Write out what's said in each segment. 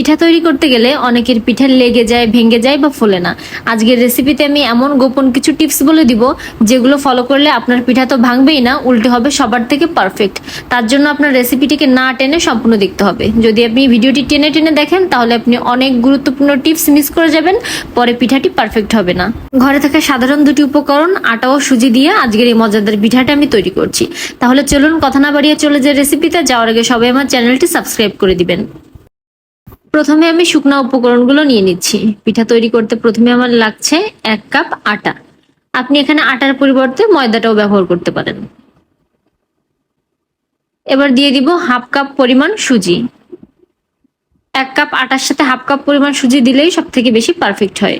পিঠা তৈরি করতে গেলে অনেকের পিঠা লেগে যায়, ভেঙে যায় বা ফোলে না। আজকের রেসিপিতে আমি এমন গোপন কিছু টিপস বলে দিব, যেগুলো ফলো করলে আপনার পিঠা তো ভাঙবেই না, উল্টে হবে সবার থেকে পারফেক্ট তার জন্য আপনার রেসিপিটিকে না টেনে সম্পূর্ণ দেখতে হবে। যদি আপনি ভিডিওটি টেনে টেনে দেখেন, তাহলে আপনি অনেক গুরুত্বপূর্ণ টিপস মিস করে যাবেন, পরে পিঠাটি পারফেক্ট হবে না। ঘরে থাকা সাধারণ দুটি উপকরণ, আটা ও সুজি দিয়ে আজকের এই মজাদার পিঠাটা আমি তৈরি করছি। তাহলে চলুন কথা না বাড়িয়ে চলে যে রেসিপিতে যাওয়ার আগে সবাই আমার চ্যানেলটি সাবস্ক্রাইব করে দিবেন। প্রথমে আমি শুকনা উপকরণগুলো নিয়ে নিচ্ছি। পিঠা তৈরি করতে প্রথমে আমার লাগছে এক কাপ আটা। আপনি এখানে আটার পরিবর্তে ময়দাটাও ব্যবহার করতে পারেন। এবার দিয়ে দিব হাফ কাপ পরিমাণ সুজি। এক কাপ আটার সাথে হাফ কাপ পরিমাণ সুজি দিলেই সব থেকে বেশি পারফেক্ট হয়।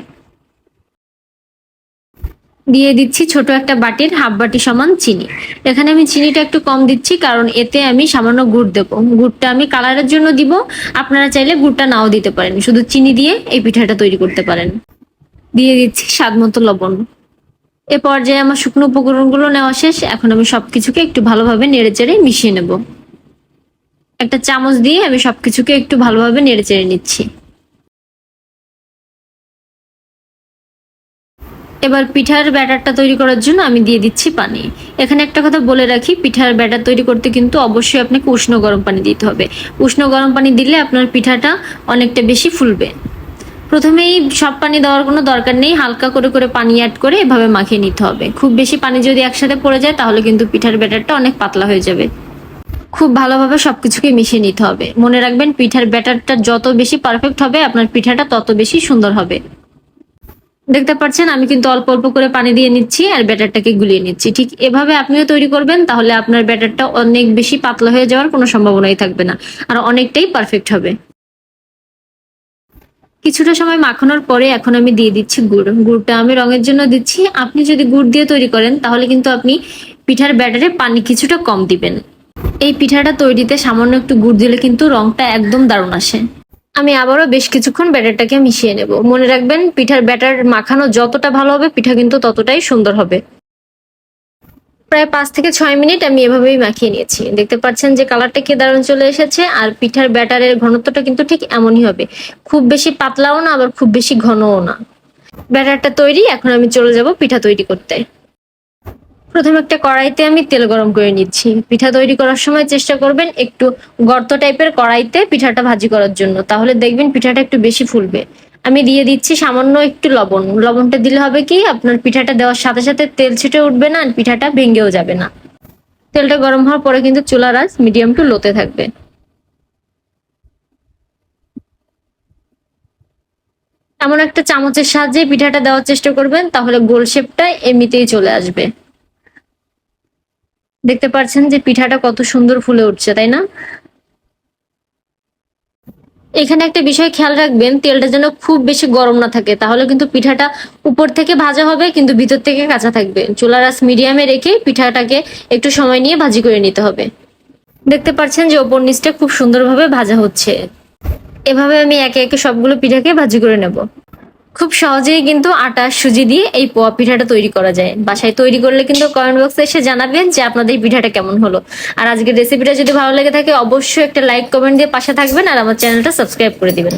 দিয়ে দিচ্ছি ছোট একটা বাটির হাফ বাটি সমান চিনি। এখানে আমি চিনিটা একটু কম দিচ্ছি কারণ এতে আমি সামান্য গুড় দেবো। গুড়টা আমি কালারের জন্য দিব। আপনারা চাইলে গুড়টা নাও দিতে পারেন। শুধু চিনি দিয়ে এই পিঠাটা তৈরি করতে পারেন। দিয়ে দিচ্ছি স্বাদ মতো লবণ। এ পর্যায়ে আমার শুকনো উপকরণগুলো নেওয়া শেষ। এখন আমি সবকিছুকে একটু ভালোভাবে নেড়ে চেড়ে মিশিয়ে নেব। একটা চামচ দিয়ে আমি সবকিছুকে একটু ভালোভাবে নেড়ে চেড়ে নিচ্ছি। এবার পিঠার ব্যাটারটা তৈরি করার জন্য আমি দিয়ে দিচ্ছি পানি। এখানে একটা কথা বলে রাখি, পিঠার ব্যাটার তৈরি করতে কিন্তু অবশ্যই আপনাকে উষ্ণ গরম পানি দিতে হবে। উষ্ণ গরম পানি দিলে আপনার পিঠাটা অনেকটা বেশি ফুলবে। প্রথমেই সব পানি দেওয়ার কোনো দরকার নেই, হালকা করে করে পানি অ্যাড করে এভাবে মাখিয়ে নিতে হবে। খুব বেশি পানি যদি একসাথে পড়ে যায়, তাহলে কিন্তু পিঠার ব্যাটারটা অনেক পাতলা হয়ে যাবে। খুব ভালোভাবে সবকিছুকে মিশিয়ে নিতে হবে। মনে রাখবেন, পিঠার ব্যাটারটা যত বেশি পারফেক্ট হবে, আপনার পিঠাটা তত বেশি সুন্দর হবে। দেখতে পাচ্ছেন আমি কিন্তু অল্প অল্প করে পানি দিয়ে নিচ্ছি আর ব্যাটারটাকে গুলিয়ে নিচ্ছি। ঠিক এভাবে আপনিও তৈরি করবেন, তাহলে আপনার ব্যাটারটা অনেক বেশি পাতলা হয়ে যাওয়ার কোনো সম্ভাবনাই থাকবে না আর অনেকটাই পারফেক্ট হবে। কিছুটা সময় মাখানোর পরে এখন আমি দিয়ে দিচ্ছি গুড়। গুড়টা আমি রঙের জন্য দিচ্ছি। আপনি যদি গুড় দিয়ে তৈরি করেন, তাহলে কিন্তু আপনি পিঠার ব্যাটারে পানি কিছুটা কম দিবেন। এই পিঠাটা তৈরিতে সামান্য একটু গুড় দিলে কিন্তু রংটা একদম দারুণ আসে। আমি আবারও বেশ কিছুক্ষণ ব্যাটারটাকে মিশিয়ে নেব। মনে রাখবেন, পিঠার ব্যাটার মাখানো যতটা ভালো হবে, পিঠা কিন্তু ততটাই সুন্দর হবে। প্রায় পাঁচ থেকে ছয় মিনিট আমি এভাবেই মাখিয়ে নিয়েছি। দেখতে পাচ্ছেন যে কালারটা কি দারুণ চলে এসেছে, আর পিঠার ব্যাটারের ঘনত্বটা কিন্তু ঠিক এমনই হবে। খুব বেশি পাতলাও না, আবার খুব বেশি ঘনও না। ব্যাটারটা তৈরি, এখন আমি চলে যাব পিঠা তৈরি করতে। প্রথমে একটা কড়াইতে আমি তেল গরম করে নিচ্ছি। পিঠা তৈরি করার সময় চেষ্টা করবেন একটু গর্ত টাইপের কড়াইতে পিঠাটা ভাজি করার জন্য। তাহলে দেখবেন পিঠাটা একটু বেশি ফুলবে। আমি দিয়ে দিচ্ছি সামান্য একটু লবণ। লবণটা দিলে হবে কি, আপনার পিঠাটা দেওয়ার সাথে সাথে তেল ছিটে উঠবে না আর পিঠাটা ভেঙেও যাবে না। তেলটা গরম হওয়ার পরে কিন্তু চুলার আঁচ মিডিয়াম টু লোতে থাকবে। এমন একটা চামচের সাহায্যে পিঠাটা দেওয়ার চেষ্টা করবেন, তাহলে গোল শেপটা এমনিতেই চলে আসবে। দেখতে পাচ্ছেন যে পিঠাটা কত সুন্দর ফুলে উঠছে, তাই না? এখানে একটা বিষয় খেয়াল রাখবেন, তেলটা যেন খুব বেশি গরম না থাকে, তাহলে কিন্তু পিঠাটা উপর থেকে ভাজা হবে, কিন্তু ভিতর থেকে কাঁচা থাকবে। চুলার আঁচ মিডিয়ামে রেখে পিঠাটাকে একটু সময় নিয়ে ভাজি করে নিতে হবে। দেখতে পাচ্ছেন যে ওপর নিচটা খুব সুন্দরভাবে ভাজা হচ্ছে। এভাবে আমি একে একে সবগুলো পিঠাকে ভাজি করে নেব। খুব সহজেই কিন্তু আটা সুজি দিয়ে এই পোয়া পিঠাটা তৈরি করা যায়। বাসায় তৈরি করলে কিন্তু কমেন্ট বক্সে এসে জানাবেন যে আপনাদের পিঠাটা কেমন হলো। আর আজকের রেসিপিটা যদি ভালো লেগে থাকে, অবশ্যই একটা লাইক কমেন্ট দিয়ে পাশে থাকবেন আর আমার চ্যানেলটা সাবস্ক্রাইব করে দিবেন।